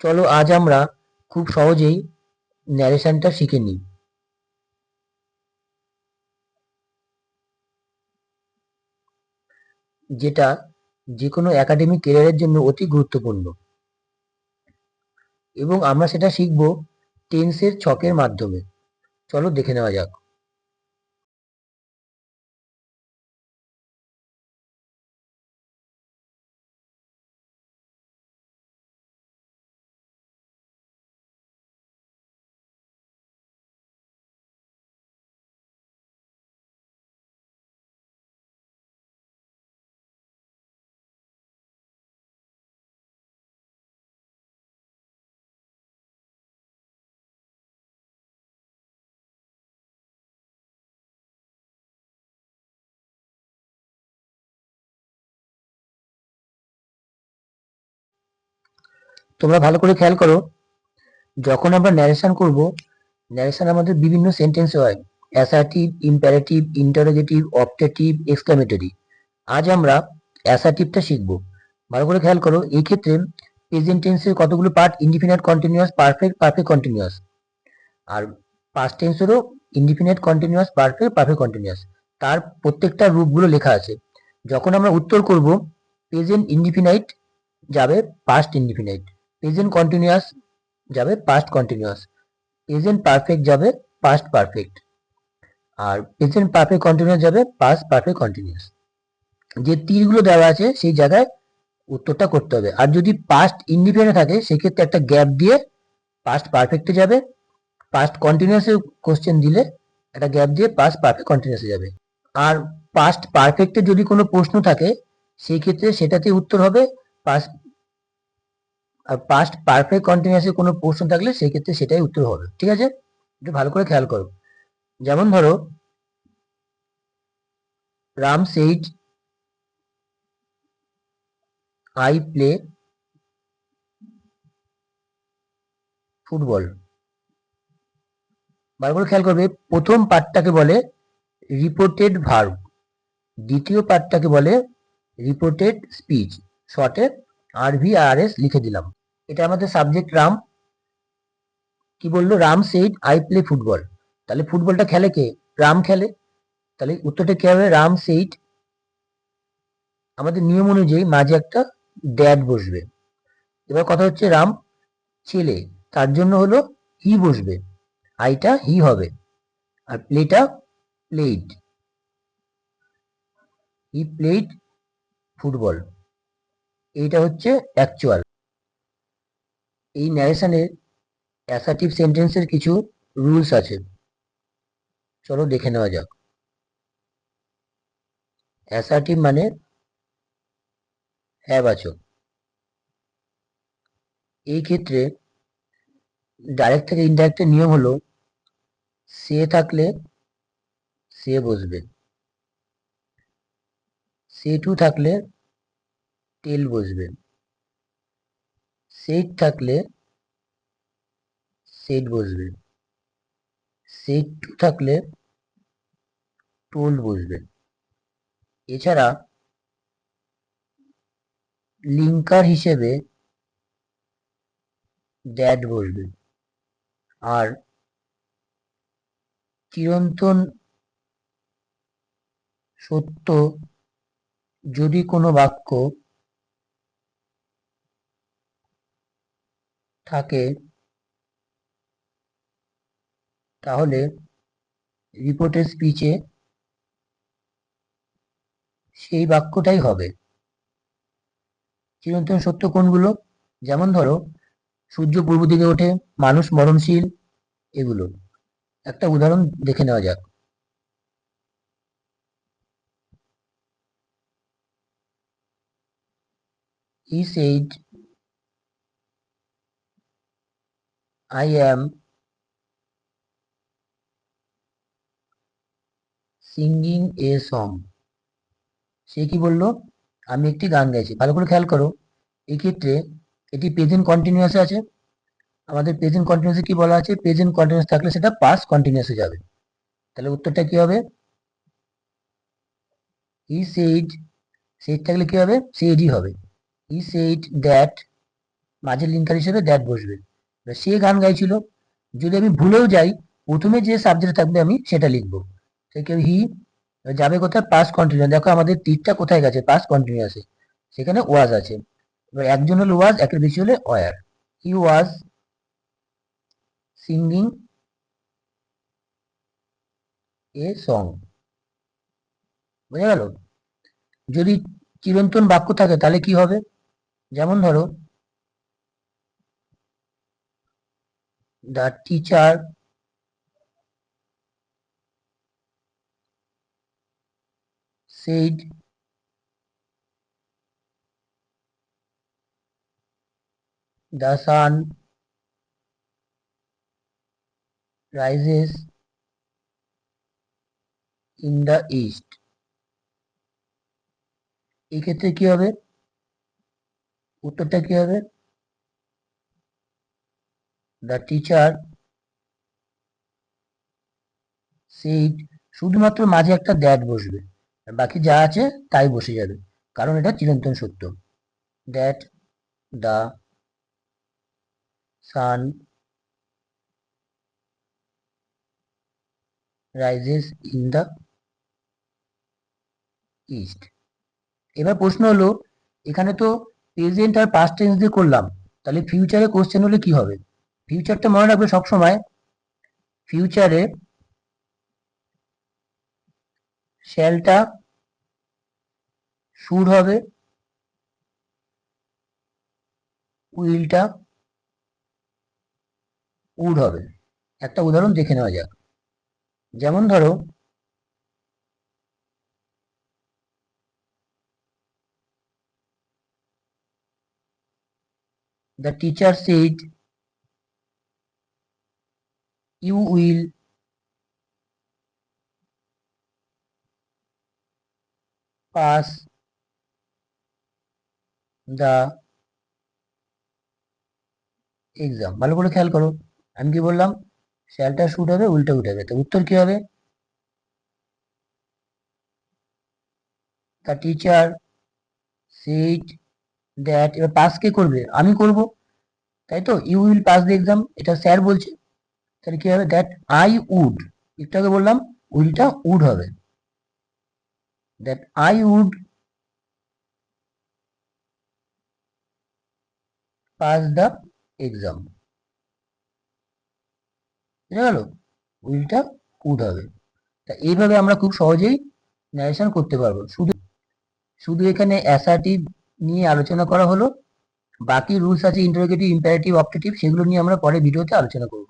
চলো আজ আমরা খুব সহজেই ন্যারেশনটা শিখে নিই। যেটা যে কোনো একাডেমিক কেরিয়ারের জন্য অতি গুরুত্বপূর্ণ। এবং আমরা সেটা শিখব টেন্সের ছকের মাধ্যমে। চলো দেখে নেওয়া যাক। তোমরা ভালো করে খেয়াল করো, যখন আমরা ন্যারেশন করব ন্যারেশন আমাদের বিভিন্ন সেন্টেন্স হয়। Assertive imperative interrogative optative exclamatory আজ আমরা অ্যাসার্টিভটা শিখব। ভালো করে খেয়াল করো, এই ক্ষেত্রে প্রেজেন্ট টেন্সের কতগুলো part indefinite continuous perfect perfect continuous আর past টেন্সেরও indefinite continuous perfect perfect continuous তার প্রত্যেকটা রূপগুলো লেখা আছে। যখন আমরা উত্তর করব প্রেজেন্ট ইন্ডিফিনাইট যাবে পাস্ট ইন্ডিফিনাইট প্রেজেন্ট কন্টিনিউয়াস যাবে পাস্ট কন্টিনিউয়াস প্রেজেন্ট পারফেক্ট যাবে পাস্ট পারফেক্ট আর প্রেজেন্ট পারফেক্ট কন্টিনিউয়াস যাবে পাস্ট পারফেক্ট কন্টিনিউয়াস যে তীরগুলো দেওয়া আছে সেই জায়গায় উত্তরটা করতে হবে। আর যদি পাস্ট ইন্ডিপেন্ডেন্ট থাকে, সেক্ষেত্রে একটা গ্যাপ দিয়ে পাস্ট পারফেক্টে যাবে। পাস্ট কন্টিনিউয়াসে কোশ্চেন দিলে একটা গ্যাপ দিয়ে পাস্ট পারফেক্ট কন্টিনিউয়াসে যাবে। আর পাস্ট পারফেক্টে যদি কোনো প্রশ্ন থাকে, সেই ক্ষেত্রে সেটাতে উত্তর হবে পাস্ট পাস্ট পারফেক্ট কন্টিনিউয়াসে কোনো প্রশ্ন থাকলে সেই ক্ষেত্রে সেটাই উত্তর হবে, ঠিক আছে? একটু ভালো করে খেয়াল করো। যেমন ধরো, Ram said I play football ভালো করে খেয়াল করবে, প্রথম পার্টটাকে বলে রিপোর্টেড ভার্ব দ্বিতীয় পার্টটাকে বলে রিপোর্টেড স্পিচ শর্টে আর ভি আর এস লিখে দিলাম। এটা আমাদের সাবজেক্ট রাম। কি বলল? Ram said I play football তাহলে ফুটবলটা খেলে কে? রাম খেলে। তাহলে উত্তরটা কি হবে? রাম সেইট আমাদের নিয়ম অনুযায়ী মাঝে একটা ড্যাড বসবে। এবার কথা হচ্ছে রাম ছেলে, তার জন্য হলো হি বসবে। আইটা হি হবে। আর প্লেটা প্লেড হি প্লেড ফুটবল এইটা হচ্ছে অ্যাকচুয়াল এই ন্যারেশনের অ্যাসার্টিভ সেন্টেন্সের কিছু রুলস আছে। চলো দেখে নেওয়া যাক। অ্যাসার্টিভ মানে হ্যাঁ বাচক এই ক্ষেত্রে ডাইরেক্ট থেকে ইনডাইরেক্টের নিয়ম হলো সে থাকলে সে বসবে। সে টু থাকলে টেল বসবে। সেট থাকলে সেট বসবে। সেট টু থাকলে টোল বসবে। এছাড়া লিঙ্কার হিসেবে ড্যাড বসবে। আর চিরন্তন সত্য যদি কোনো বাক্য থাকে তাহলে রিপোর্টের স্পিচে সেই বাক্যটাই হবে। চিরন্তন সত্য কোনগুলো? যেমন ধরো সূর্য পূর্ব দিকে ওঠে মানুষ মরণশীল এগুলো। একটা উদাহরণ দেখে নেওয়া যাক। He said, I am singing a song সে কি বলল? আমি একটি গান গাইছি। ভালো করে খেয়াল করো। এক্ষেত্রে এটি প্রেজেন্ট কন্টিনিউয়াসে আছে। আমাদের প্রেজেন্ট কন্টিনিউসে কি বলা আছে? প্রেজেন্ট কন্টিনিউয়াস থাকলে সেটা পাস কন্টিনিউসে যাবে। তাহলে উত্তরটা কি হবে? হি সেইড সেইড থাকলে কি হবে? সেইডই হবে। হি সেইড দ্যাট মাঝের লিঙ্কার হিসেবে দ্যাট বসবে। সে গান গাইছিল। যদি আমি ভুলেও যাই, প্রথমে যে সাবজেক্ট থাকবে আমি সেটা লিখব। হি, যাবে কোথায়? পাস কন্টিনিউ দেখো আমাদের তীরটা কোথায় গেছে? পাস কন্টিনিউ আছে সেখানে ওয়াজ আছে। এবার একজন হলো ওয়াজ একের বেশি হলে were he was singing a song বোঝা গেল? যদি চিরন্তন বাক্য থাকে, তাহলে কি হবে? যেমন ধরো the teacher said the sun rises in the east এই ক্ষেত্রে কি হবে উত্তরটা কি হবে দ্য টিচার সেইড শুধুমাত্র মাঝে একটা দ্যাট বসবে। বাকি যা আছে তাই বসে যাবে। কারণ এটা চিরন্তন সত্য। That the sun rises in the east এবার প্রশ্ন হলো, এখানে তো প্রেজেন্ট আর পাস্ট টেন্স দিয়ে করলাম। তাহলে ফিউচারে কোশ্চেন হলে কি হবে? ফিউচারটা মনে রাখবে সবসময় ফিউচারে শ্যালটা সুর হবে উইলটা উড হবে। একটা উদাহরণ দেখে নেওয়া যাক। যেমন ধরো, the teacher said you will. Pass the exam ভালো করে খেয়াল করো। আমি কি বললাম? শ্যালটা শুট হবে উল্টা উঠাবে তো উত্তর কি হবে? দ্য টিচার সেট দ্যাট এবার পাস কে করবে? আমি করব। তাই তো? You will pass the exam এটা স্যার বলছে। তাহলে কি হবে? দ্যাট আই উড একটু বললাম, উইলটা উড হবে। That I would pass the exam বুঝা গেল উইলটা উড হবে। তা এইভাবে আমরা খুব সহজেই ন্যারেশন করতে পারব। শুধু শুধু এখানে অ্যাসার্টিভ নিয়ে আলোচনা করা হলো। বাকি রুলস আছে ইন্টারোগেটিভ ইম্পারেটিভ অপটেটিভ সেগুলো নিয়ে আমরা পরে ভিডিওতে আলোচনা করব।